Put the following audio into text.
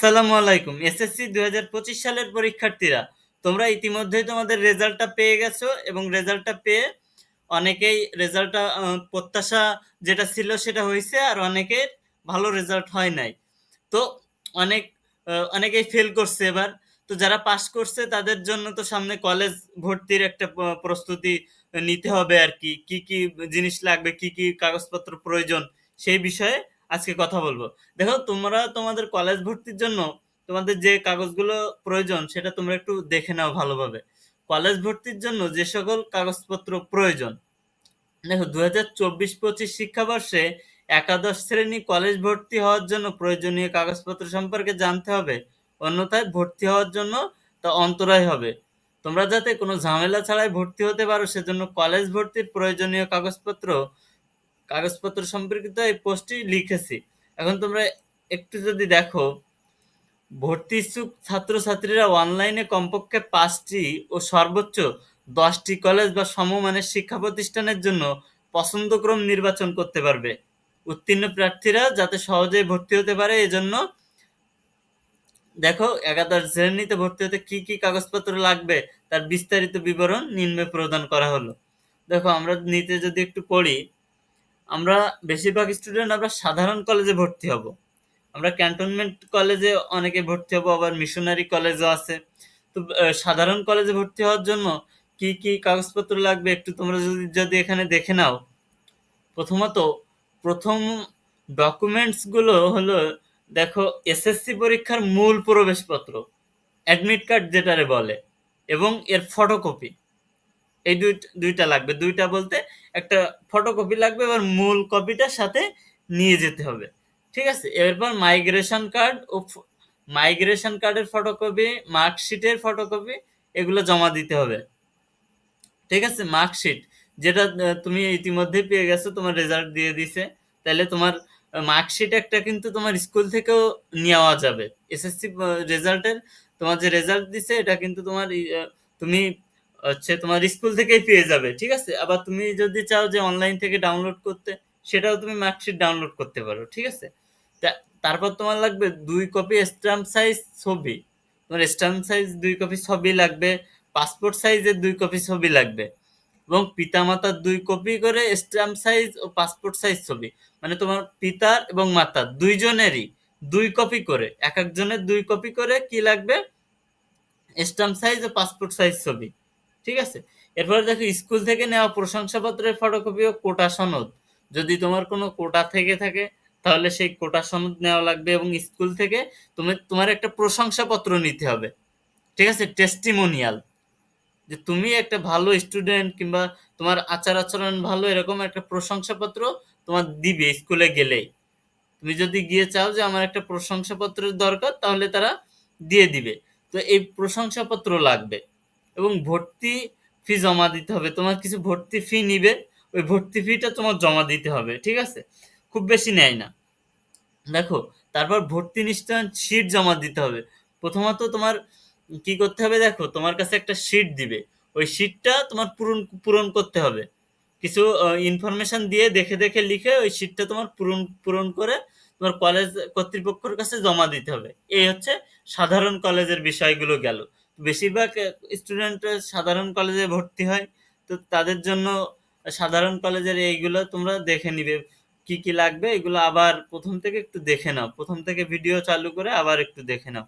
আসসালামু আলাইকুম। এসএসসি দুই হাজার পঁচিশ সালের পরীক্ষার্থীরা, তোমরা ইতিমধ্যেই তোমাদের রেজাল্টটা পেয়ে গেছো এবং রেজাল্টটা পেয়ে অনেকেই রেজাল্টটা প্রত্যাশা যেটা ছিল সেটা হয়েছে আর অনেকের ভালো রেজাল্ট হয় নাই। তো অনেক অনেকেই ফেল করছে এবার। তো যারা পাস করছে তাদের জন্য তো সামনে কলেজ ভর্তির একটা প্রস্তুতি নিতে হবে আর কি। কি কি জিনিস লাগবে, কি কি কাগজপত্র প্রয়োজন সেই বিষয়ে আজকে কথা বলব। দেখো, তোমরা তোমাদের কলেজ ভর্তির জন্য তোমাদের যে কাগজগুলো প্রয়োজন, সেটা তোমরা একটু দেখে নাও ভালোভাবে। কলেজ ভর্তির জন্য যে সকল কাগজপত্র প্রয়োজন, দেখো দু হাজার চব্বিশ পঁচিশ শিক্ষাবর্ষে একাদশ শ্রেণি কলেজ ভর্তি হওয়ার জন্য প্রয়োজনীয় কাগজপত্র সম্পর্কে জানতে হবে। অন্যথায় ভর্তি হওয়ার জন্য তা অন্তরায় হবে। তোমরা যাতে কোনো ঝামেলা ছাড়াই ভর্তি হতে পারো, সেজন্য কলেজ ভর্তির প্রয়োজনীয় কাগজপত্র কাগজপত্র সম্পর্কিত এই পোস্টটি লিখেছি। এখন তোমরা একটু যদি দেখো, ভর্তি ইচ্ছুক ছাত্রছাত্রীরা অনলাইনে কমপক্ষে পাঁচটি ও সর্বোচ্চ দশটি কলেজ বা সমমানের শিক্ষা প্রতিষ্ঠানের জন্য পছন্দক্রম নির্বাচন করতে পারবে। উত্তীর্ণ প্রার্থীরা যাতে সহজেই ভর্তি হতে পারে, এজন্য দেখো, একাদশ শ্রেণীতে ভর্তি হতে কি কি কাগজপত্র লাগবে, তার বিস্তারিত বিবরণ নিম্নে প্রদান করা হলো। দেখো, আমরা নিতে যদি একটু পড়ি আমরা বেশিরভাগ স্টুডেন্ট আমরা সাধারণ কলেজে ভর্তি হব। আমরা ক্যান্টনমেন্ট কলেজে অনেকে ভর্তি হব, আবার মিশনারি কলেজও আছে। তো সাধারণ কলেজে ভর্তি হওয়ার জন্য কি কি কাগজপত্র লাগবে একটু তোমরা যদি যদি এখানে দেখে নাও। প্রথমত, প্রথম ডকুমেন্টসগুলো হলো, দেখো এসএসসি পরীক্ষার মূল প্রবেশপত্র অ্যাডমিট কার্ড যেটারে বলে, এবং এর ফটোকপি এই দুই, দুইটা লাগবে। দুইটা বলতে একটা ফটোকপি লাগবে এবার মূল কপিটার সাথে নিয়ে যেতে হবে। ঠিক আছে? এরপর মাইগ্রেশন কার্ড ও মাইগ্রেশন কার্ডের ফটোকপি মার্কশিটের ফটোকপি এগুলো জমা দিতে হবে। ঠিক আছে? মার্কশিট যেটা তুমি ইতিমধ্যেই পেয়ে গেছো, তোমার রেজাল্ট দিয়ে দিছে। তাহলে তোমার মার্কশিট একটা কিন্তু তোমার স্কুল থেকেও নেওয়া যাবে। এসএসসি রেজাল্টের তোমার যে রেজাল্ট দিছে, এটা কিন্তু তোমার তুমি হচ্ছে তোমার স্কুল থেকেই পেয়ে যাবে, ঠিক আছে? আবার তুমি যদি চাও যে অনলাইন থেকে ডাউনলোড করতে, সেটাও তুমি মার্কশিট ডাউনলোড করতে পারো, ঠিক আছে? তারপর তোমার লাগবে দুই কপি স্ট্যাম্প সাইজ ছবি। তোমার স্ট্যাম্প সাইজ দুই কপি ছবি লাগবে পাসপোর্ট সাইজের দুই কপি ছবি লাগবে এবং পিতামাতার দুই কপি করে স্ট্যাম্প সাইজ ও পাসপোর্ট সাইজ ছবি। মানে তোমার পিতার এবং মাতার দুইজনেরই দুই কপি করে, এক একজনের দুই কপি করে কি লাগবে? স্ট্যাম্প সাইজ ও পাসপোর্ট সাইজ ছবি। ঠিক আছে? এরপরে দেখো, স্কুল থেকে নেওয়া প্রশংসাপত্রের ফটোকপি ও কোটা সনদ। যদি তোমার কোনো কোটা থেকে থাকে, তাহলে সেই কোটা সনদ নেওয়া লাগবে এবং স্কুল থেকে তুমি, তোমার একটা প্রশংসাপত্র নিতে হবে। ঠিক আছে? টেস্টিমোনিয়াল যে তুমি একটা ভালো স্টুডেন্ট কিংবা তোমার আচার আচরণ ভালো, এরকম একটা প্রশংসাপত্র তোমার দিবে স্কুলে গেলেই। তুমি যদি গিয়ে চাও যে আমার একটা প্রশংসাপত্রের দরকার, তাহলে তারা দিয়ে দিবে। তো এই প্রশংসাপত্র লাগবে। এবং ভর্তি ফি জমা দিতে হবে। তোমার কিছু ভর্তি ফি নিবে, ওই ভর্তি ফিটা তোমার জমা দিতে হবে, ঠিক আছে? খুব বেশি নেয় না। দেখো, তারপর ভর্তি নিশ্চয়ন শিট জমা দিতে হবে। প্রথমত তোমার কি করতে হবে দেখো, তোমার কাছে একটা শিট দিবে। ওই শিটটা তোমার পূরণ পূরণ করতে হবে। কিছু ইনফরমেশন দিয়ে দেখে দেখে লিখে ওই শিটটা তোমার পূরণ পূরণ করে তোমার কলেজ কর্তৃপক্ষের কাছে জমা দিতে হবে। এই হচ্ছে সাধারণ কলেজের বিষয়গুলো গেল। বেশিরভাগ স্টুডেন্ট সাধারণ কলেজে ভর্তি হয়। তো তাদের জন্য সাধারণ কলেজের এইগুলো তোমরা দেখে নিবে। কি কি লাগবে এগুলো আবার প্রথম থেকে একটু দেখে নাও। প্রথম থেকে ভিডিও চালু করে আবার একটু দেখে নাও।